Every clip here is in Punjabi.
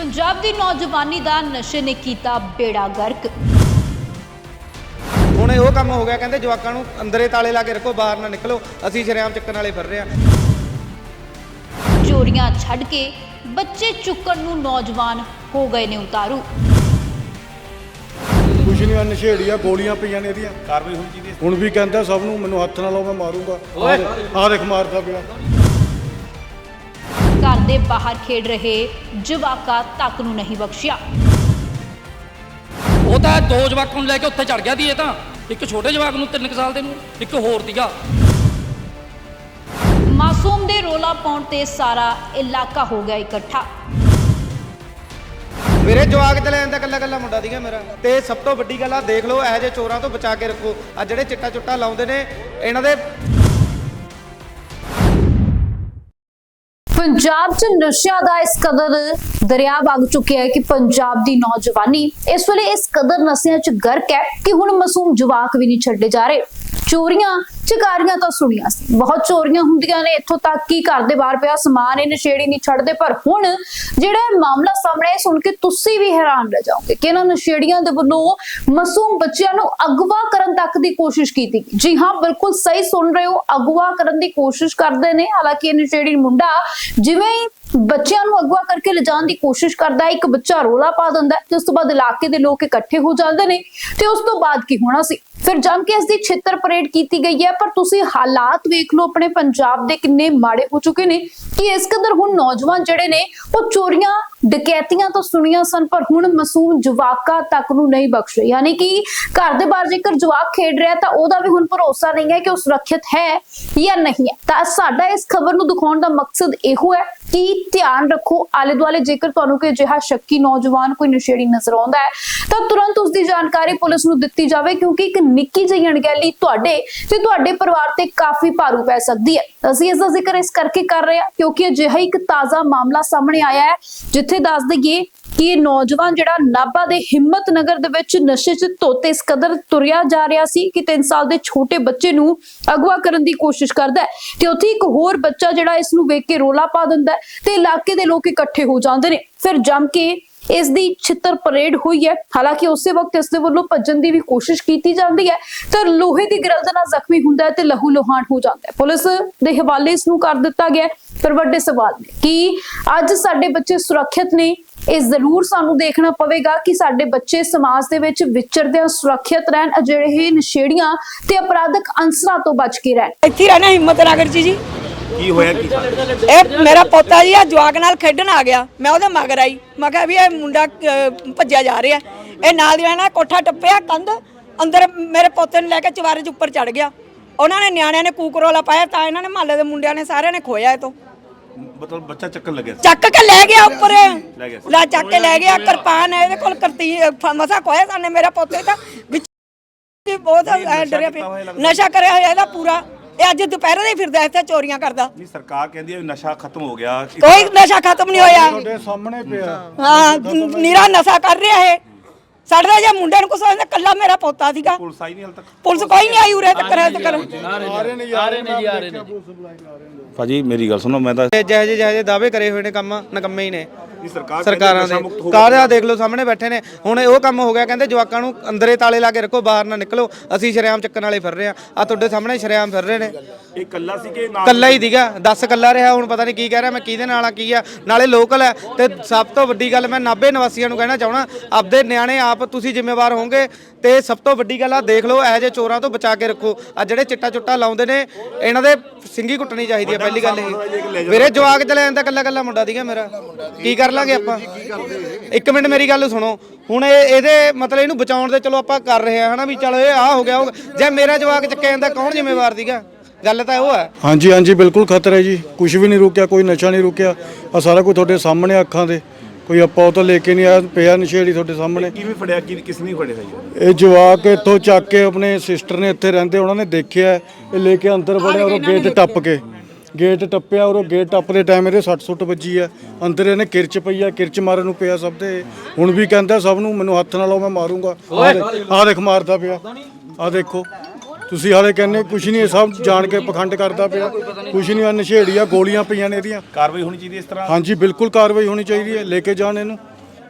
ਪੰਜਾਬ ਦੀ ਨੌਜਵਾਨੀ ਦਾ ਨਸ਼ੇ ਨੇ ਕੀਤਾ ਬੇੜਾ ਗਰਕ। ਹੁਣ ਇਹ ਉਹ ਕੰਮ ਹੋ ਗਿਆ ਕਹਿੰਦੇ ਜਵਾਕਾਂ ਨੂੰ ਅੰਦਰੇ ਤਾਲੇ ਲਾ ਕੇ ਰੱਖੋ ਬਾਹਰ ਨਾ ਨਿਕਲੋ ਅਸੀਂ ਸ਼ਰੇਆਮ ਚੱਕਣ ਵਾਲੇ ਫਿਰ ਰਹੇ ਆ ਚੋਰੀਆਂ ਛੱਡ ਕੇ ਬੱਚੇ ਚੁੱਕਣ ਨੂੰ ਨੌਜਵਾਨ ਹੋ ਗਏ ਨੇ ਉਤਾਰੂ। ਕੁਛ ਨਹੀਂ ਆ ਨਸ਼ੇੜੀਆਂ ਗੋਲੀਆਂ ਪਈਆਂ ਨੇ ਇਹਦੀਆਂ। ਕਾਰਵਾਈ ਹੋਣੀ ਚਾਹੀਦੀ ਹੈ ਹੁਣ ਵੀ ਕਹਿੰਦਾ ਸਭ ਨੂੰ ਮੈਨੂੰ ਹੱਥ ਨਾਲ ਲਾਓ ਮੈਂ ਮਾਰੂੰਗਾ। ਆਹ ਦੇਖ ਮਾਰਦਾ ਪਿਆ। ਘਰ ਦੇ ਬਾਹਰ ਖੇਡ ਰਹੇ ਜਵਾਕਾਂ ਤੱਕ ਨੂੰ ਨਹੀਂ ਬਖਸ਼ਿਆ। ਉਹ ਤਾਂ ਦੋ ਜਵਾਕਾਂ ਨੂੰ ਲੈ ਕੇ ਉੱਥੇ ਚੜ ਗਿਆ ਦੀ ਇਹ ਤਾਂ। ਇੱਕ ਛੋਟੇ ਜਵਾਕ ਨੂੰ 3 ਸਾਲ ਦੇ ਨੂੰ ਇੱਕ ਹੋਰ ਦੀਗਾ ਮਾਸੂਮ ਦੇ ਰੋਲਾ ਪਾਉਣ ਤੇ ਸਾਰਾ ਇਲਾਕਾ ਹੋ ਗਿਆ ਇਕੱਠਾ। ਮੇਰੇ ਜਵਾਕ ਚਲੇ ਜਾਂਦਾ ਕੱਲਾ ਕੱਲਾ ਮੁੰਡਾ ਦੀਗਾ ਮੇਰਾ। ਤੇ ਸਭ ਤੋਂ ਵੱਡੀ ਗੱਲ ਆ ਦੇਖ ਲਓ ਇਹੋ ਜਿਹੇ ਚੋਰਾਂ ਤੋਂ ਬਚਾ ਕੇ ਰੱਖੋ। ਆ ਜਿਹੜੇ ਚਿੱਟਾ ਚੁੱਟਾ ਲਾਉਂਦੇ ਨੇ ਇਹਨਾਂ ਦੇ ਪੰਜਾਬ 'ਚ ਨਸ਼ਿਆਂ ਦਾ ਇਸ ਕਦਰ ਦਰਿਆ ਵਗ ਚੁੱਕਿਆ ਹੈ ਕਿ ਪੰਜਾਬ ਦੀ ਨੌਜਵਾਨੀ ਇਸ ਵੇਲੇ ਇਸ ਕਦਰ ਨਸ਼ਿਆਂ 'ਚ ਗਰਕ ਹੈ ਕਿ ਹੁਣ ਮਾਸੂਮ ਜਵਾਕ ਵੀ ਨਹੀਂ ਛੱਡੇ ਜਾ ਰਹੇ। ਚੋਰੀਆਂ, ਚਕਾਰੀਆਂ ਤਾਂ ਸੁਣੀਆਂ ਸੀ। ਬਹੁਤ ਚੋਰੀਆਂ ਹੁੰਦੀਆਂ ਨੇ। ਇੱਥੋਂ ਤੱਕ ਕਿ ਘਰ ਦੇ ਬਾਹਰ ਪਿਆ ਸਮਾਨ ਇਹ ਨਸ਼ੇੜੀ ਨਹੀਂ ਛੱਡਦੇ। ਪਰ ਹੁਣ ਜਿਹੜਾ ਮਾਮਲਾ ਸਾਹਮਣੇ ਸੁਣ ਕੇ ਤੁਸੀਂ ਵੀ ਹੈਰਾਨ ਰਹਿ ਜਾਓਗੇ ਕਿ ਇਹਨਾਂ ਨਸ਼ੇੜੀਆਂ ਦੇ ਵੱਲੋਂ ਮਾਸੂਮ ਬੱਚਿਆਂ ਨੂੰ ਅਗਵਾ ਕਰਨ ਤੱਕ ਦੀ ਕੋਸ਼ਿਸ਼ ਕੀਤੀ ਗਈ। ਜੀ ਹਾਂ, ਬਿਲਕੁਲ ਸਹੀ ਸੁਣ ਰਹੇ ਹੋ। ਅਗਵਾ ਕਰਨ ਦੀ ਕੋਸ਼ਿਸ਼ ਕਰਦੇ ਨੇ। ਹਾਲਾਂਕਿ ਇਹ ਨਸ਼ੇੜੀ ਮੁੰਡਾ ਜਿਵੇਂ ਹੀ ਬੱਚਿਆਂ ਨੂੰ ਅਗਵਾ ਕਰਕੇ ਲਿਜਾਣ ਦੀ ਕੋਸ਼ਿਸ਼ ਕਰਦਾ ਹੈ, ਇੱਕ ਬੱਚਾ ਰੋਲਾ ਪਾ ਦਿੰਦਾ ਤੇ ਉਸ ਤੋਂ ਬਾਅਦ ਇਲਾਕੇ ਦੇ ਲੋਕ ਇਕੱਠੇ ਹੋ ਜਾਂਦੇ ਨੇ ਤੇ ਉਸ ਤੋਂ ਬਾਅਦ ਕੀ ਹੋਣਾ ਸੀ? ਫਿਰ ਜੰਮ ਕੇ ਇਸ ਦੀ ਛਿੱਤਰ ਪਰੇਡ ਕੀਤੀ ਗਈ ਹੈ, ਪਰ ਤੁਸੀਂ ਹਾਲਾਤ ਵੇਖ ਲਓ, ਆਪਣੇ ਪੰਜਾਬ ਦੇ ਕਿੰਨੇ ਮਾੜੇ ਹੋ ਚੁੱਕੇ ਨੇ ਕਿ ਇਸ ਕਦਰ ਹੁਣ ਨੌਜਵਾਨ ਜਿਹੜੇ ਨੇ, ਉਹ ਚੋਰੀਆਂ, ਡਕੈਤੀਆਂ ਤਾਂ ਸੁਣੀਆਂ ਸਨ, ਪਰ ਹੁਣ ਮਾਸੂਮ ਜਵਾਕਾਂ ਤੱਕ ਨੂੰ ਨਹੀਂ ਬਖਸ਼ ਬਖਸ਼ੇ ਯਾਨੀ ਕਿ ਘਰ ਦੇ ਬਾਹਰ ਜੇਕਰ ਜਵਾਕ ਖੇਡ ਰਿਹਾ ਤਾਂ ਉਹਦਾ ਵੀ ਹੁਣ ਭਰੋਸਾ ਨਹੀਂ ਹੈ ਕਿ ਉਹ ਸੁਰੱਖਿਅਤ ਹੈ ਜਾਂ ਨਹੀਂ ਹੈ। ਤਾਂ ਸਾਡਾ ਇਸ ਖਬਰ ਨੂੰ ਦਿਖਾਉਣ ਦਾ ਮਕਸਦ ਇਹੋ ਹੈ ਕਿ ਧਿਆਨ ਰੱਖੋ? ਆਲੇ ਦੁਆਲੇ ਜੇਕਰ ਤੁਹਾਨੂੰ ਕੋਈ ਅਜਿਹਾ ਸ਼ੱਕੀ ਨੌਜਵਾਨ ਕੋਈ ਨਸ਼ੇੜੀ ਨਜ਼ਰ ਆਉਂਦਾ ਹੈ, ਤਾਂ ਤੁਰੰਤ ਉਸ ਦੀ ਜਾਣਕਾਰੀ ਪੁਲਿਸ ਨੂੰ ਦਿੱਤੀ ਜਾਵੇ, ਕਿਉਂਕਿ ਇੱਕ ਨਿੱਕੀ ਜਿਹੀ ਅਣਗਹਿਲੀ ਤੁਹਾਡੇ ਤੇ ਤੁਹਾਡੇ ਪਰਿਵਾਰ ਤੇ ਕਾਫੀ ਭਾਰੂ ਪੈ ਸਕਦੀ ਹੈ। ਅਸੀਂ ਇਸ ਦਾ ਜ਼ਿਕਰ ਇਸ ਕਰਕੇ ਕਰ ਰਹੇ ਹਾਂ, ਕਿਉਂਕਿ ਅਜਿਹਾ ਇੱਕ ਤਾਜ਼ਾ ਮਾਮਲਾ ਸਾਹਮਣੇ ਆਇਆ ਹੈ, ਜਿੱਥੇ ਦੱਸ ਦਈਏ ਕਿ ਇਹ ਨੌਜਵਾਨ ਜਿਹੜਾ ਨਾਭਾ ਦੇ ਹਿੰਮਤ ਨਗਰ ਦੇ ਵਿੱਚ ਨਸ਼ੇ 'ਚ ਧੋਤੇ ਇਸ ਕਦਰ ਤੁਰਿਆ ਜਾ ਰਿਹਾ ਸੀ ਕਿ 3 ਸਾਲ ਦੇ ਛੋਟੇ ਬੱਚੇ ਨੂੰ ਅਗਵਾ ਕਰਨ ਦੀ ਕੋਸ਼ਿਸ਼ ਕਰਦਾ ਹੈ ਤੇ ਉੱਥੇ ਇੱਕ ਹੋਰ ਬੱਚਾ ਜਿਹੜਾ ਇਸ ਨੂੰ ਵੇਖ ਕੇ ਰੋਲਾ ਪਾ ਦਿੰਦਾ ਹੈ ਤੇ ਇਲਾਕੇ ਦੇ ਲੋਕ ਇਕੱਠੇ ਹੋ ਜਾਂਦੇ ਨੇ। ਫਿਰ ਜੰਮ ਕੇ ਇਸ ਦੀ ਛਿੱਤਰ ਪਰੇਡ ਹੋਈ ਹੈ। ਹਾਲਾਂਕਿ ਉਸੇ ਵਕਤ ਇਸ ਦੇ ਵੱਲੋਂ ਭੱਜਣ ਦੀ ਵੀ ਕੋਸ਼ਿਸ਼ ਕੀਤੀ ਜਾਂਦੀ ਹੈ ਤੇ ਲੋਹੇ ਦੀ ਗਰਲ ਦੇ ਨਾਲ ਜ਼ਖਮੀ ਹੁੰਦਾ ਹੈ ਤੇ ਲਹੂ ਲੋਹਾਨ ਹੋ ਜਾਂਦਾ ਹੈ। ਪੁਲਿਸ ਦੇ ਹਵਾਲੇ ਇਸ ਨੂੰ ਕਰ ਦਿੱਤਾ ਗਿਆ ਪਰ ਵੱਡੇ ਸਵਾਲ ਨੇ ਕਿ ਅੱਜ ਸਾਡੇ ਬੱਚੇ ਸੁਰੱਖਿਅਤ ਨੇ? ਇਹ ਜ਼ਰੂਰ ਸਾਨੂੰ ਦੇਖਣਾ ਪਵੇਗਾ ਕਿ ਸਾਡੇ ਬੱਚੇ ਸਮਾਜ ਦੇ ਵਿੱਚ ਵਿਚਰਦਿਆਂ ਸੁਰੱਖਿਅਤ ਰਹਿਣ ਅਜਿਹੇ ਨਸ਼ੇੜੀਆਂ ਤੇ ਅਪਰਾਧਕ ਅੰਸਰਾਂ ਤੋਂ ਬਚ ਕੇ ਰਹਿਣ। ਇੱਥੇ ਰਹਿਣਾ ਹਿੰਮਤ ਨਗਰ 'ਚ ਜੀ। ਕੀ ਹੋਇਆ ਕੀ ਇਹ ਮੇਰਾ ਪੋਤਾ ਜੀ ਆ ਜਵਾਕ ਨਾਲ ਖੇਡਣ ਆ ਗਿਆ। ਮੈਂ ਉਹਦੇ ਮਗਰ ਆਈ। ਮੈਂ ਕਿਹਾ ਵੀ ਇਹ ਮੁੰਡਾ ਭੱਜਿਆ ਜਾ ਰਿਹਾ। ਇਹ ਨਾਲ ਦੀ ਰਹਿਣਾ ਕੋਠਾ ਟੱਪਿਆ ਕੰਧ ਅੰਦਰ ਮੇਰੇ ਪੋਤੇ ਨੂੰ ਲੈ ਕੇ ਚਵਾਰੇ 'ਚ ਉੱਪਰ ਚੜ ਗਿਆ। ਉਹਨਾਂ ਨੇ ਨਿਆਣਿਆਂ ਨੇ ਕੂਕਰੋਲਾ ਪਾਇਆ ਤਾਂ ਇਹਨਾਂ ਨੇ ਮਹੱਲੇ ਦੇ ਮੁੰਡਿਆਂ ਨੇ ਸਾਰਿਆਂ ਨੇ ਖੋਇਆ ਇਹ ਤੋਂ। ਮਤਲਬ ਬੱਚਾ ਚੱਕਣ ਲੱਗਿਆ ਸੀ। ਚੱਕ ਕੇ ਲੈ ਗਿਆ ਉੱਪਰ। ਲੈ ਗਿਆ ਸੀ। ਲੈ ਚੱਕ ਕੇ ਲੈ ਗਿਆ ਕਿਰਪਾਨ ਹੈ ਇਹਦੇ ਕੋਲ ਕਰਤੀ ਮਸਾ ਖੋਇਆ ਸਾਨੇ ਮੇਰਾ ਪੋਤੇ ਤਾਂ ਵਿੱਚ ਹੀ ਬਹੁਤ ਐਂ ਡਰਿਆ ਕੀਤਾ ਹੋਇਆ ਪਿਆ। ਲੱਗਦਾ। ਨਸ਼ਾ ਕਰਿਆ ਹੋਇਆ ਇਹਦਾ ਪੂਰਾ। ਇਹ ਅੱਜ ਦੁਪਹਿਰੇ ਦੇ ਫਿਰਦਾ ਇੱਥੇ ਚੋਰੀਆਂ ਕਰਦਾ। ਨਹੀਂ ਸਰਕਾਰ ਕਹਿੰਦੀ ਹੈ ਵੀ ਨਸ਼ਾ ਖਤਮ ਹੋ ਗਿਆ। ਕੋਈ ਨਸ਼ਾ ਖਤਮ ਨਹੀਂ ਹੋਇਆ। ਤੁਹਾਡੇ ਸਾਹਮਣੇ ਪਿਆ। ਹਾਂ ਨੀਰਾ ਨਸ਼ਾ ਕਰ ਰਿਹਾ ਹੈ ਸਾਡੇ ਜੇ ਮੁੰਡੇ ਨੂੰ ਕੁਛ ਹੋਇਆ ਕੱਲਾ ਮੇਰਾ ਪੋਤਾ ਸੀਗਾ। ਪੁਲਿਸ ਆਈ ਨਹੀਂ ਹਾਲ ਤੱਕ? ਪੁਲਿਸ ਕੋਈ ਨਹੀਂ ਆਈ ਉਰੇ ਤੱਕ ਰਹਿ ਤੱਕ। ਆ ਰਹੇ ਨੇ ਆ ਰਹੇ ਨੇ ਜੀ ਆ ਰਹੇ ਨੇ ਭਾਜੀ ਮੇਰੀ ਗੱਲ ਸੁਣੋ ਮੈਂ ਤਾਂ ਜਿਹੇ ਜਿਹੇ ਜਿਹੇ ਜਿਹੇ ਦਾਅਵੇ ਕਰੇ ਹੋਏ ਨੇ ਕੰਮ ਨਕੰਮੇ ਹੀ ਨੇ। ਸਰਕਾਰ ਸਰਕਾਰਾਂ ਦੇ ਕਾਰਿਆ ਦੇਖ ਲਓ ਸਾਹਮਣੇ ਬੈਠੇ ਨੇ। ਹੁਣ ਉਹ ਕੰਮ ਹੋ ਗਿਆ ਕਹਿੰਦੇ ਜਵਾਕਾਂ ਨੂੰ ਅੰਦਰੇ ਤਾਲੇ ਲਾ ਕੇ ਰੱਖੋ ਬਾਹਰ ਨਾ ਨਿਕਲੋ। ਅਸੀਂ ਸ਼ਰੇਆਮ ਚੱਕਣ ਵਾਲੇ ਫਿਰ ਰਹੇ ਆ ਆ ਤੁਹਾਡੇ ਸਾਹਮਣੇ ਸ਼ਰੇਆਮ ਫਿਰ ਰਹੇ ਨੇ। ਇਹ ਕੱਲਾ ਸੀ ਕਿ ਨਾਲ ਕੱਲਾ ਹੀ ਦੀਗਾ 10 ਕੱਲਾ ਰਿਹਾ ਹੁਣ ਪਤਾ ਨਹੀਂ ਕੀ ਕਹਿ ਰਿਹਾ ਮੈਂ ਕਿਹਦੇ ਨਾਲ ਆ ਕੀ ਆ? ਨਾਲੇ ਲੋਕਲ ਹੈ। ਤੇ ਸਭ ਤੋਂ ਵੱਡੀ ਗੱਲ ਮੈਂ ਨਾਭੇ ਨਿਵਾਸੀਆਂ ਨੂੰ ਕਹਿਣਾ ਚਾਹਣਾ ਆਪਦੇ ਨਿਆਣੇ ਆਪ ਤੁਸੀਂ ਜ਼ਿੰਮੇਵਾਰ ਹੋਵੋਗੇ। ਤੇ ਸਭ ਤੋਂ ਵੱਡੀ ਗੱਲ ਆ ਦੇਖ ਲਓ ਇਹੋ ਜਿਹੇ ਚੋਰਾਂ ਤੋਂ ਬਚਾ ਕੇ ਰੱਖੋ। ਆ ਜਿਹੜੇ ਚਿੱਟਾ ਚੁੱਟਾ ਲਾਉਂਦੇ ਨੇ ਇਹਨਾਂ ਦੇ ਸਿੰਗੀ ਕੁੱਟਣੀ ਚਾਹੀਦੀ ਹੈ ਪਹਿਲੀ ਗੱਲ ਇਹ। ਵੀਰੇ ਜਵਾਕ ਚਲੇ ਜਾਂਦਾ ਕੱਲਾ ਕੱਲਾ ਮੁੰਡਾ ਦੀਗਾ ਮੇਰਾ। ਕੀ ਕਰ ਲਾਂਗੇ ਆਪਾਂ। ਇੱਕ ਮਿੰਟ ਮੇਰੀ ਗੱਲ ਸੁਣੋ। ਹੁਣ ਇਹ ਇਹਦੇ ਮਤਲਬ ਇਹਨੂੰ ਬਚਾਉਣ ਦੇ ਚਲੋ ਆਪਾਂ ਕਰ ਰਹੇ ਆ ਹਨਾ ਵੀ ਚਲੋ ਇਹ ਆ ਹੋ ਗਿਆ ਉਹ ਹੋ ਗਿਆ। ਜੇ ਮੇਰਾ ਜਵਾਕ ਚੱਕਿਆ ਜਾਂਦਾ ਕੌਣ ਜ਼ਿੰਮੇਵਾਰ ਦੀਗਾ ਗੱਲ ਤਾਂ ਉਹ ਹੈ। ਹਾਂਜੀ ਹਾਂਜੀ ਬਿਲਕੁਲ ਖਤਰਾ ਹੈ ਜੀ। ਕੁਝ ਵੀ ਨਹੀਂ ਰੁਕਿਆ ਕੋਈ ਨਸ਼ਾ ਨਹੀਂ ਰੁਕਿਆ। ਆ ਸਾਰਾ ਕੁਝ ਤੁਹਾਡੇ ਸਾਹਮਣੇ ਅੱਖਾਂ ਦੇ। ਕੋਈ ਆਪਾਂ ਉਹ ਤਾਂ ਲੈ ਕੇ ਨਹੀਂ ਆਇਆ ਪਿਆ ਨਸ਼ੇੜੀ ਤੁਹਾਡੇ ਸਾਹਮਣੇ। ਕਿਵੇਂ ਫੜਿਆ? ਕਿ ਕਿਸ ਨੇ ਫੜਿਆ ਸੀ ਇਹ ਜਵਾਕ ਇੱਥੋਂ ਚੱਕ ਕੇ ਆਪਣੇ ਸਿਸਟਰ ਨੇ ਇੱਥੇ ਰਹਿੰਦੇ ਉਹਨਾਂ ਨੇ ਦੇਖਿਆ। ਇਹ ਲੈ ਕੇ ਅੰਦਰ ਵੜਿਆ ਉਹ ਗੇਟ ਟੱਪ ਕੇ। ਗੇਟ ਟੱਪਿਆ ਔਰ ਉਹ ਗੇਟ ਟੱਪਦੇ ਟਾਈਮ ਇਹਦੇ 60 ਸੁੱਟ ਵੱਜੀ ਆ। ਅੰਦਰ ਇਹਨੇ ਕਿਰਚ ਪਈ ਆ ਕਿਰਚ ਮਾਰਨ ਨੂੰ ਪਿਆ ਸਭ ਦੇ। ਹੁਣ ਵੀ ਕਹਿੰਦਾ ਸਭ ਨੂੰ ਮੈਨੂੰ ਹੱਥ ਨਾਲ ਲਾਓ ਮੈਂ ਮਾਰੂੰਗਾ। ਆਹ ਦੇਖ- ਆਹ ਦੇਖ ਮਾਰਦਾ ਪਿਆ। ਆਹ ਦੇਖੋ। ਤੁਸੀਂ ਹਾਲੇ ਕਹਿੰਦੇ ਕੁਛ ਨਹੀਂ ਇਹ ਸਭ ਜਾਣ ਕੇ ਪਖੰਡ ਕਰਦਾ ਪਿਆ। ਕੁਛ ਨਹੀਂ ਆ ਨਸ਼ੇੜੀ ਆ ਗੋਲੀਆਂ ਪਈਆਂ ਨੇ ਇਹਦੀਆਂ। ਕਾਰਵਾਈ ਹੋਣੀ ਚਾਹੀਦੀ ਇਸ ਤਰ੍ਹਾਂ? ਹਾਂਜੀ ਬਿਲਕੁਲ ਕਾਰਵਾਈ ਹੋਣੀ ਚਾਹੀਦੀ ਹੈ ਲੈ ਕੇ ਜਾਣ ਇਹਨੂੰ।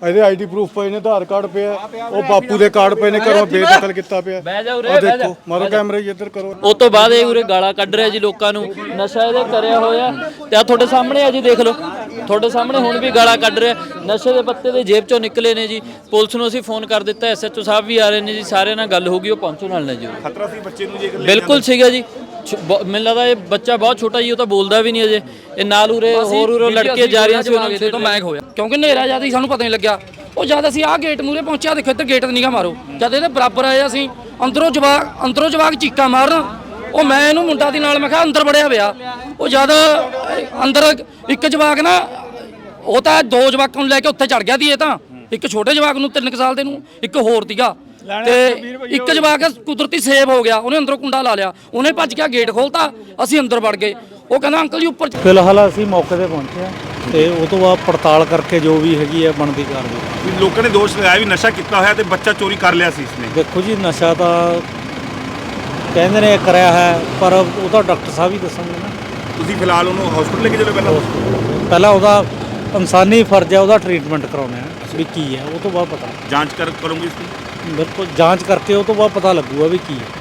ਇਹਦੇ ਆਈਡੀ ਪ੍ਰੂਫ ਪਏ ਨੇ ਆਧਾਰ ਕਾਰਡ ਪਿਆ ਉਹ ਬਾਪੂ ਦੇ ਕਾਰਡ ਪਏ ਨੇ ਘਰੋਂ ਬੇਦਖਲ ਕੀਤਾ ਪਿਆ ਬਹਿ ਜਾ ਉਰੇ, ਆਹ ਬਹਿ ਜਾ, ਦੇਖੋ ਮਾਰੋ ਕੈਮਰੇ ਜੀ ਇੱਧਰ ਕਰੋ। ਉਸ ਤੋਂ ਬਾਅਦ ਇਹ ਉਰੇ ਗਾਲਾਂ ਕੱਢ ਰਿਹਾ ਜੀ ਲੋਕਾਂ ਨੂੰ। ਨਸ਼ਾ ਇਹਦੇ ਕਰਿਆ ਹੋਇਆ। ਤੇ ਆ ਤੁਹਾਡੇ ਸਾਹਮਣੇ ਆ ਜੀ ਦੇਖ ਲਓ। ਤੁਹਾਡੇ ਸਾਹਮਣੇ ਹੁਣ ਵੀ ਗਾਲਾਂ ਕੱਢ ਰਿਹਾ। ਨਸ਼ੇ ਦੇ ਪੱਤੇ ਦੇ ਜੇਬ ਚੋਂ ਨਿਕਲੇ ਨੇ ਜੀ। ਪੁਲਿਸ ਨੂੰ ਅਸੀਂ ਫੋਨ ਕਰ ਦਿੱਤਾ ਐਸਐਚਓ ਸਾਹਿਬ ਵੀ ਆ ਰਹੇ ਨੇ ਜੀ। ਸਾਰਿਆਂ ਨਾਲ ਗੱਲ ਹੋ ਗਈ ਉਹ ਪਹੁੰਚੋ ਨਾਲ ਨੇ ਜੀ। ਖਤਰਾ ਸੀ ਬੱਚੇ ਨੂੰ ਜੇ ਬਿਲਕੁਲ ਸੀਗਾ ਜੀ। ਮੈਨੂੰ ਲੱਗਦਾ ਇਹ ਬੱਚਾ ਬਹੁਤ ਛੋਟਾ ਜੀ ਉਹ ਤਾਂ ਬੋਲਦਾ ਵੀ ਨਹੀਂ ਅਜੇ। ਇਹ ਨਾਲ ਉਰੇ ਹੋਰ ਉਰੇ ਲੜਕੇ ਜਾ ਰਹੀਆਂ ਸੀ ਉਹਨਾਂ ਤਾਂ ਮੈਂ ਹੋਇਆ। ਕਿਉਂਕਿ ਹਨੇਰਾ ਜ਼ਿਆਦਾ ਹੀ ਸਾਨੂੰ ਪਤਾ ਨਹੀਂ ਲੱਗਿਆ। ਉਹ ਜਦ ਅਸੀਂ ਆਹ ਗੇਟ ਮੂਰੇ ਪਹੁੰਚਿਆ ਦੇਖੋ ਇੱਧਰ ਗੇਟ ਨਿਗਾ ਮਾਰੋ। ਜਦ ਇਹਦੇ ਬਰਾਬਰ ਆਏ ਅਸੀਂ ਅੰਦਰੋਂ ਜਵਾਕ ਅੰਦਰੋਂ ਜਵਾਕ ਚੀਕਾਂ ਮਾਰਨ। ਉਹ ਮੈਂ ਇਹਨੂੰ ਮੁੰਡਾ ਦੀ ਨਾਲ ਮੈਂ ਕਿਹਾ ਅੰਦਰ ਵੜਿਆ ਪਿਆ। ਉਹ ਜਦ ਅੰਦਰ ਇੱਕ ਜਵਾਕ ਨਾ ਉਹ ਤਾਂ ਦੋ ਜਵਾਕਾਂ ਨੂੰ ਲੈ ਕੇ ਉੱਥੇ ਚੜ ਗਿਆ ਦੀ ਇਹ ਤਾਂ। ਇੱਕ ਛੋਟੇ ਜਵਾਕ ਨੂੰ 3 ਸਾਲ ਦੇ ਨੂੰ ਇੱਕ ਹੋਰ ਸੀਗਾ। ਤੇ ਇੱਕ ਜਵਾਕ ਕੁਦਰਤੀ ਸੇਵ ਹੋ ਗਿਆ ਉਹਨੇ ਅੰਦਰੋਂ ਕੁੰਡਾ ਲਾ ਲਿਆ ਉਹਨੇ ਭੱਜ ਕੇ ਗੇਟ ਖੋਲਤਾ ਅਸੀਂ ਅੰਦਰ ਵੜ ਗਏ। ਉਹ ਕਹਿੰਦਾ ਅੰਕਲ ਜੀ ਉੱਪਰ ਫਿਲਹਾਲ ਅਸੀਂ ਮੌਕੇ ਤੇ ਪਹੁੰਚੇ ਹਾਂ ਤੇ ਉਹ ਤੋਂ ਬਾਅਦ ਪੜਤਾਲ ਕਰਕੇ ਜੋ ਵੀ ਹੈਗੀ ਹੈ ਬਣਦੀ ਕਾਰਵਾਈ। ਲੋਕਾਂ ਨੇ ਦੋਸ਼ ਲਗਾਇਆ ਵੀ ਨਸ਼ਾ ਕੀਤਾ ਹੋਇਆ ਤੇ ਬੱਚਾ ਚੋਰੀ ਕਰ ਲਿਆ ਸੀ ਇਸਨੇ। ਦੇਖੋ ਜੀ ਨਸ਼ਾ ਤਾਂ ਕਹਿੰਦੇ ਨੇ ਕਰਿਆ ਹੈ ਪਰ ਉਹ ਤਾਂ ਡਾਕਟਰ ਸਾਹਿਬ ਹੀ ਦੱਸਣਗੇ ਨਾ। ਤੁਸੀਂ ਫਿਲਹਾਲ ਉਹਨੂੰ ਹਸਪੀਟਲ ਲੈ ਕੇ ਚਲੋ ਪਹਿਲਾਂ? ਪਹਿਲਾਂ ਉਹਦਾ ਇਨਸਾਨੀ ਫਰਜ਼ ਹੈ ਉਹਦਾ ਟ੍ਰੀਟਮੈਂਟ ਕਰਾਉਣਾ ਹੈ ਵੀ ਕੀ ਹੈ ਉਹ ਤੋਂ ਬਾਅਦ ਪਤਾ। ਜਾਂਚ ਕਰ ਕਰੋਗੇ ਇਸ ਦੀ ਬਿਲਕੁਲ ਜਾਂਚ ਕਰਕੇ ਉਹ ਤੋਂ ਬਾਅਦ ਪਤਾ ਲੱਗੂਗਾ ਵੀ ਕੀ ਹੈ।